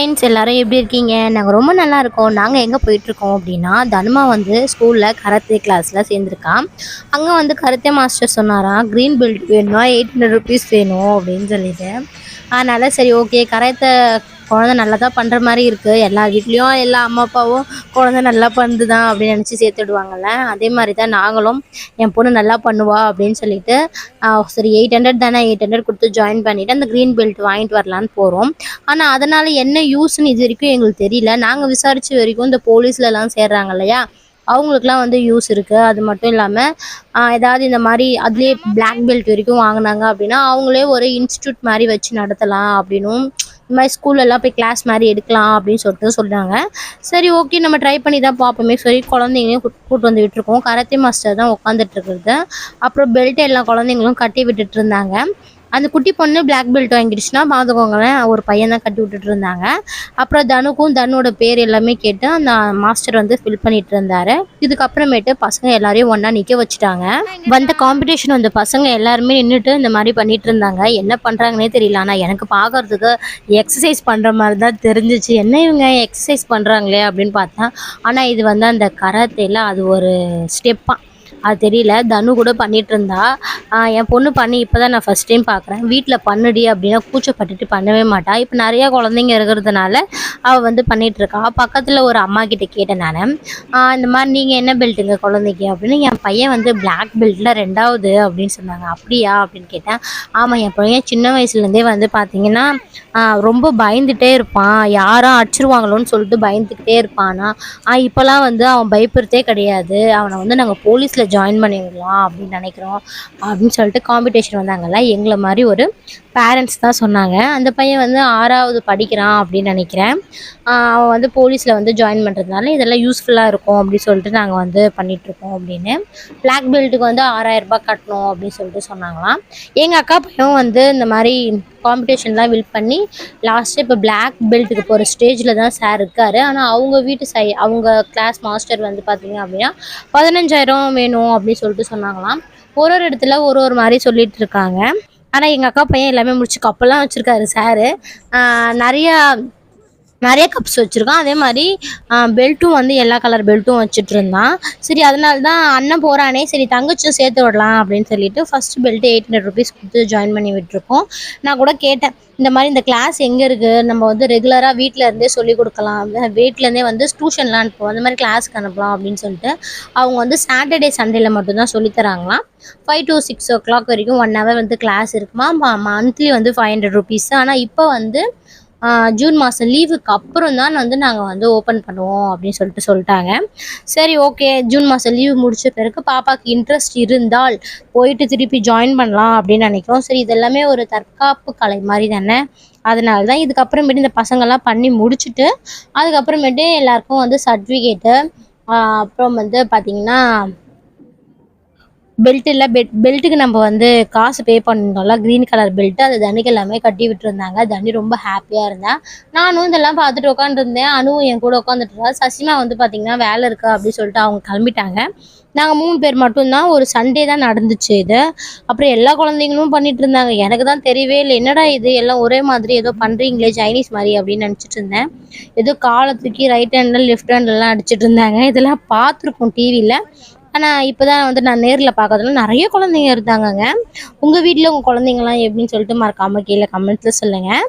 Friends எல்லோரும் எப்படி இருக்கீங்க? நாங்கள் ரொம்ப நல்லா இருக்கோம். நாங்கள் எங்கே போயிட்டுருக்கோம் அப்படின்னா தனுமா வந்து ஸ்கூலில் கராத்தே கிளாஸில் சேர்ந்துருக்கான் அங்கே வந்து கருத்தே மாஸ்டர் சொன்னாராம் க்ரீன் பெல்ட் வேணுமா? எயிட் ஹண்ட்ரட் ருபீஸ் வேணும் அப்படின்னு சொல்லிட்டு. அதனால் சரி ஓகே கராத்தே குழந்த நல்லா தான் பண்ணுற மாதிரி இருக்குது எல்லா வீட்லேயும் எல்லா அம்மா அப்பாவும் குழந்த நல்லா பண்ணுது தான் அப்படின்னு நினச்சி சேர்த்து விடுவாங்கல்ல அதே மாதிரி தான் நாங்களும் என் பொண்ணு நல்லா பண்ணுவா அப்படின்னு சொல்லிட்டு சரி எயிட் ஹண்ட்ரட் தானே எயிட் ஹண்ட்ரட் கொடுத்து ஜாயின் பண்ணிவிட்டு அந்த க்ரீன் பெல்ட் வாங்கிட்டு வரலான்னு போகிறோம் ஆனால் அதனால் என்ன யூஸ்ன்னு இது வரைக்கும் எங்களுக்கு தெரியல. நாங்கள் விசாரித்த வரைக்கும் இந்த போலீஸ்லலாம் சேர்றாங்க இல்லையா? அவங்களுக்குலாம் வந்து யூஸ் இருக்குது அது மட்டும் இல்லாமல் ஏதாவது இந்த மாதிரி அதுலேயே பிளாக் பெல்ட் வரைக்கும் வாங்கினாங்க அப்படின்னா அவங்களே ஒரு இன்ஸ்டியூட் மாதிரி வச்சு நடத்தலாம் அப்படின்னும் இந்த மாதிரி ஸ்கூல்லலாம் போய் கிளாஸ் மாதிரி எடுக்கலாம் அப்படின்னு சொல்லிட்டு சொல்கிறாங்க சரி ஓகே நம்ம ட்ரை பண்ணி தான் பார்ப்போமே. சரி குழந்தைங்களையும் கூப்பிட்டு வந்து விட்டுருக்கோம். கராத்தே மாஸ்டர் தான் உட்காந்துட்டு இருக்கிறது. அப்புறம் பெல்ட் எல்லா குழந்தைங்களும் கட்டி விட்டுட்டு இருந்தாங்க. அந்த குட்டி பொண்ணு பிளாக் பெல்ட் வாங்கிடுச்சுன்னா பார்த்துக்கோங்களேன் ஒரு பையன் தான் கட்டி விட்டுட்டு இருந்தாங்க. அப்புறம் தனுக்கும் தனோட பேர் எல்லாமே கேட்டு அந்த மாஸ்டர் வந்து ஃபில் பண்ணிட்டு இருந்தாரு. இதுக்கப்புறமேட்டு பசங்க எல்லாரையும் ஒன்றா நிக்க வச்சுட்டாங்க. வந்த காம்படிஷன் வந்த பசங்க எல்லாருமே நின்றுட்டு இந்த மாதிரி பண்ணிட்டு இருந்தாங்க. என்ன பண்றாங்கன்னே தெரியல ஆனா எனக்கு பார்க்கறதுக்கு எக்ஸசைஸ் பண்ற மாதிரி தான் தெரிஞ்சிச்சு. என்ன இவங்க எக்ஸசைஸ் பண்றாங்களே அப்படின்னு பார்த்தா ஆனா இது வந்து அந்த கராத்தேல அது ஒரு ஸ்டெப்பா அது தெரியல. தனு கூட பண்ணிட்டு இருந்தா என் பொண்ணு பண்ணி இப்போதான் நான் ஃபர்ஸ்ட் டைம் பார்க்குறேன் வீட்டில் பண்ணுடி அப்படின்னா கூச்சப்பட்டுட்டு பண்ணவே மாட்டா. இப்போ நிறையா குழந்தைங்க இருக்கிறதுனால அவள் வந்து பண்ணிட்டு பக்கத்தில் ஒரு அம்மா கிட்டே கேட்டேன் நான். இந்த மாதிரி நீங்கள் என்ன பெல்ட்டுங்க குழந்தைக்கு? அப்படின்னு என் பையன் வந்து பிளாக் பெல்ட்டில் ரெண்டாவது அப்படின்னு சொன்னாங்க. அப்படியா? அப்படின்னு கேட்டேன். ஆமாம் என் பையன் சின்ன வயசுலேருந்தே வந்து பார்த்தீங்கன்னா ரொம்ப பயந்துட்டே இருப்பான். யாரும் அடிச்சிருவாங்களோன்னு சொல்லிட்டு பயந்துக்கிட்டே இருப்பானா. இப்போலாம் வந்து அவன் பயப்படுறதே கிடையாது. அவனை வந்து நாங்கள் போலீஸில் ஜாயின் பண்ணிடலாம் அப்படின்னு நினைக்கிறோம் அப்படின்னு சொல்லிட்டு காம்படிஷன் வந்தாங்கல்ல எங்களை மாதிரி ஒரு பேரண்ட்ஸ் தான் சொன்னாங்க. அந்த பையன் வந்து ஆறாவது படிக்கிறான் அப்படின்னு நினைக்கிறேன். அவன் வந்து போலீஸில் வந்து ஜாயின் பண்ணுறதுனால இதெல்லாம் யூஸ்ஃபுல்லாக இருக்கும் அப்படின்னு சொல்லிட்டு நாங்கள் வந்து பண்ணிகிட்ருக்கோம் அப்படின்னு. பிளாக் பெல்ட்டுக்கு வந்து ஆறாயிரம் ரூபாய் கட்டணும் அப்படின்னு சொல்லிட்டு சொன்னாங்களாம். எங்கள் அக்கா பையன் வந்து இந்த மாதிரி காம்படிஷன்லாம் வில் பண்ணி லாஸ்ட்டு இப்போ பிளாக் பெல்ட்டுக்கு போகிற ஸ்டேஜில் தான் சார் இருக்கார். ஆனால் அவங்க வீட்டு சை அவங்க கிளாஸ் மாஸ்டர் வந்து பார்த்தீங்க அப்படின்னா பதினஞ்சாயிரம் வேணும் அப்படின்னு சொல்லிட்டு சொன்னாங்களாம். ஒரு ஒரு இடத்துல ஒரு ஒரு மாதிரி சொல்லிகிட்டு இருக்காங்க. ஆனால் எங்கள் அக்கா பையன் எல்லாமே முடிச்சு கப்பெல்லாம் வச்சுருக்காரு சாரு. நிறையா நிறைய கப்ஸ் வச்சுருக்கான். அதே மாதிரி பெல்ட்டும் வந்து எல்லா கலர் பெல்ட்டும் வச்சுட்டு இருந்தான். சரி அதனால தான் அண்ணன் போகிறானே சரி தங்கச்சியும் சேர்த்து விடலாம் அப்படின்னு சொல்லிட்டு first belt eight hundred rupees கொடுத்து ஜாயின் பண்ணி விட்டுருக்கோம். நான் கூட கேட்டேன் இந்த மாதிரி இந்த கிளாஸ் எங்கே இருக்குது நம்ம வந்து ரெகுலராக வீட்டில் இருந்தே சொல்லி கொடுக்கலாம். வீட்டிலேருந்தே வந்து டியூஷன்லாம் அனுப்புவோம். அந்த மாதிரி கிளாஸ்க்கு அனுப்பலாம் அப்படின்னு சொல்லிட்டு அவங்க வந்து சாட்டர்டே சண்டேல மட்டும்தான் சொல்லித் தராங்களாம். Five to six o'clock வரைக்கும் ஒன் ஹவர் வந்து கிளாஸ் இருக்குமா? மந்த்லி வந்து ஃபைவ் ஹண்ட்ரட் ருபீஸ் ஆனால் இப்போ வந்து ஜூன் மாதம் லீவுக்கு அப்புறம் தான் வந்து நாங்கள் வந்து ஓப்பன் பண்ணுவோம் அப்படின்னு சொல்லிட்டு சொல்லிட்டாங்க. சரி ஓகே ஜூன் மாதம் லீவு முடிச்ச பிறகு பாப்பாக்கு இன்ட்ரெஸ்ட் இருந்தால் போயிட்டு திருப்பி ஜாயின் பண்ணலாம் அப்படின்னு நினைக்கிறோம். சரி இதெல்லாமே ஒரு தற்காப்பு கலை மாதிரி தானே? அதனால தான் இதுக்கப்புறமேட்டு இந்த பசங்கள்லாம் பண்ணி முடிச்சுட்டு அதுக்கப்புறமேட்டு எல்லாருக்கும் வந்து சர்டிஃபிகேட்டு அப்புறம் வந்து பார்த்திங்கன்னா பெல்ட் இல்லை பெட் பெல்ட்டுக்கு நம்ம வந்து காசு பே பண்ணிருந்தோம்ல க்ரீன் கலர் பெல்ட்டு அது தனிக்கு எல்லாமே கட்டி விட்டுருந்தாங்க. தனி ரொம்ப ஹாப்பியாக இருந்தேன் நானும் இதெல்லாம் பார்த்துட்டு உட்காந்துருந்தேன் அனுவும் என் கூட உட்காந்துட்டு சசிமா வந்து பார்த்தீங்கன்னா வேலை இருக்கா அப்படின்னு சொல்லிட்டு அவங்க கிளம்பிட்டாங்க. நாங்கள் மூணு பேர் மட்டும்தான் ஒரு சண்டே தான் நடந்துச்சு இது. அப்புறம் எல்லா குழந்தைங்களும் பண்ணிட்டு இருந்தாங்க. எனக்கு தான் தெரியவே இல்லை. என்னடா இது? எல்லாம் ஒரே மாதிரி ஏதோ பண்ணுறீங்களே சைனீஸ் மாதிரி அப்படின்னு நினச்சிட்டு இருந்தேன். ஏதோ காலத்துக்கு ரைட் ஹேண்டில் லெஃப்ட் ஹேண்ட்லலாம் அடிச்சிட்டு இருந்தாங்க. இதெல்லாம் பார்த்துருக்கோம் டிவியில் ஆனால் இப்போ தான் வந்து நான் நேரில் பார்க்கறதுல நிறைய குழந்தைங்க இருந்தாங்கங்க. உங்கள் வீட்டில் உங்கள் குழந்தைங்களாம் எப்படின்னு சொல்லிட்டு மறக்காமல் கீழே கமெண்ட்ஸில் சொல்லுங்கள்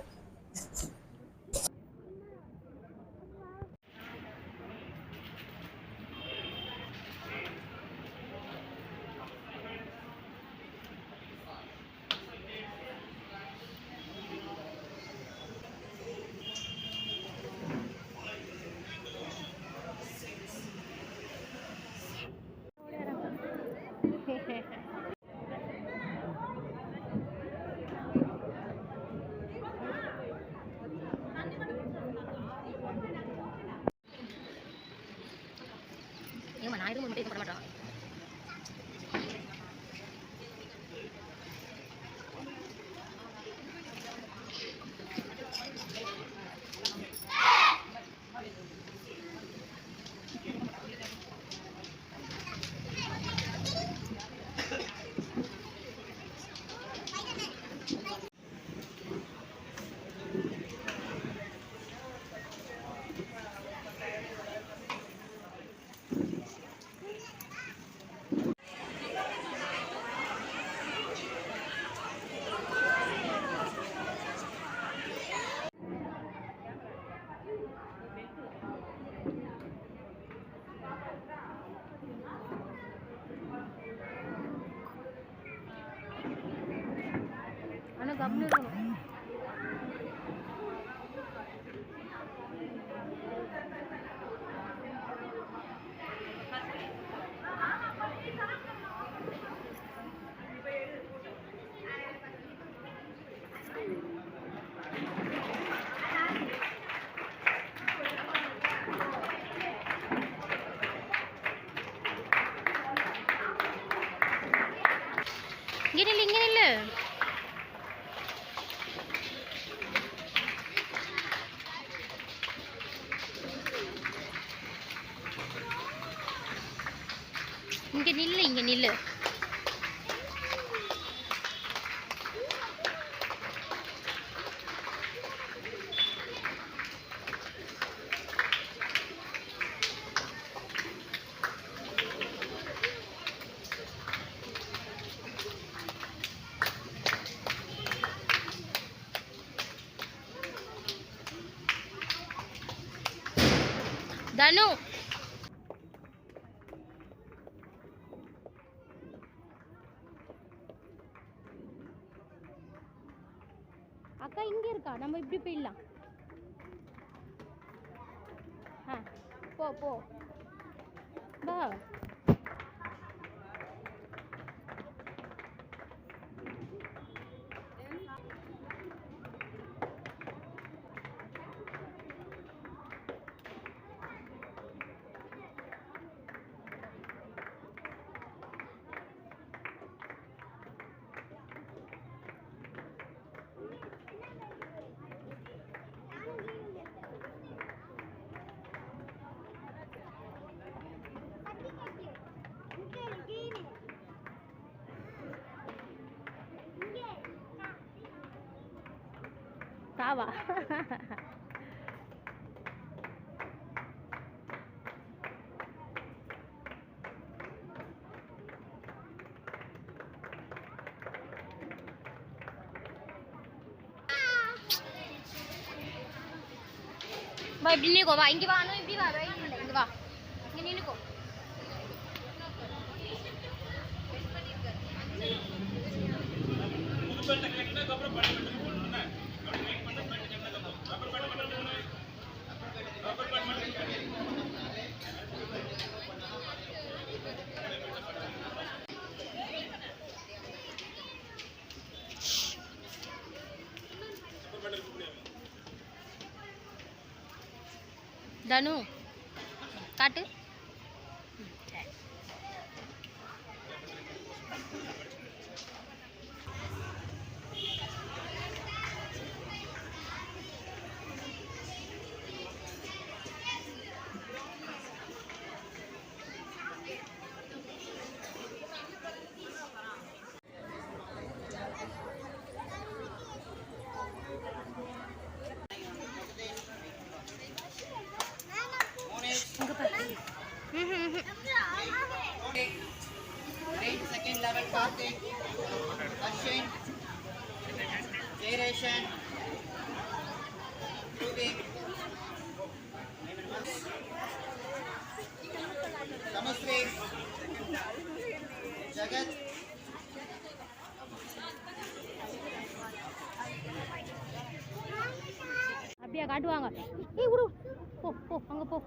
Gini, gini. இங்கே நில்லு இங்க நில்லு. இங்க நில்லு தனு அக்கா இங்கே இருக்கா? நம்ம இப்படி போயிடலாம். ஆ போ போ. பா. சாவா வா இப்படி நின்னுக்கோ வா இங்க வா அனு இப்படி வா வெயிட் இல்லை இங்க வா இங்க நின்னுக்கோ தனு காட்டு ம், சரி. இங்க பாரு. ம்ஹும், ம்ஹும். Grade second level Karthik, Ashwin, Jayrashan, Ruby, Samasri, Jagat, அப்படியா காட்டுவாங்க ஏய் விடு போ போ அங்க போ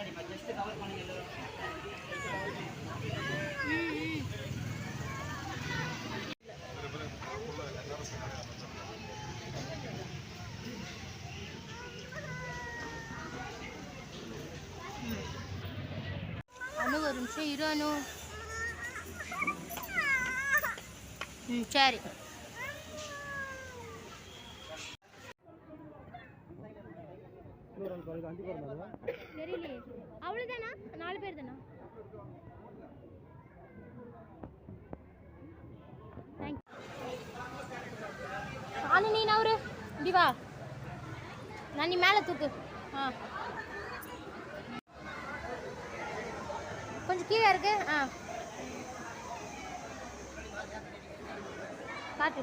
கொஞ்சம் பின்னாடி ஜஸ்ட் கவர் போறாங்க நிமிஷம் அஞ்சு அனு ம் சரி தெரியலையே. அவ்வளோதானா நாலு பேர் தானா நானு நீ நவரு இப்படி வா. நான் நீ மேலே தூக்கு. ஆ. கொஞ்சம் கீழே இருக்கு. ஆ. காட்டு.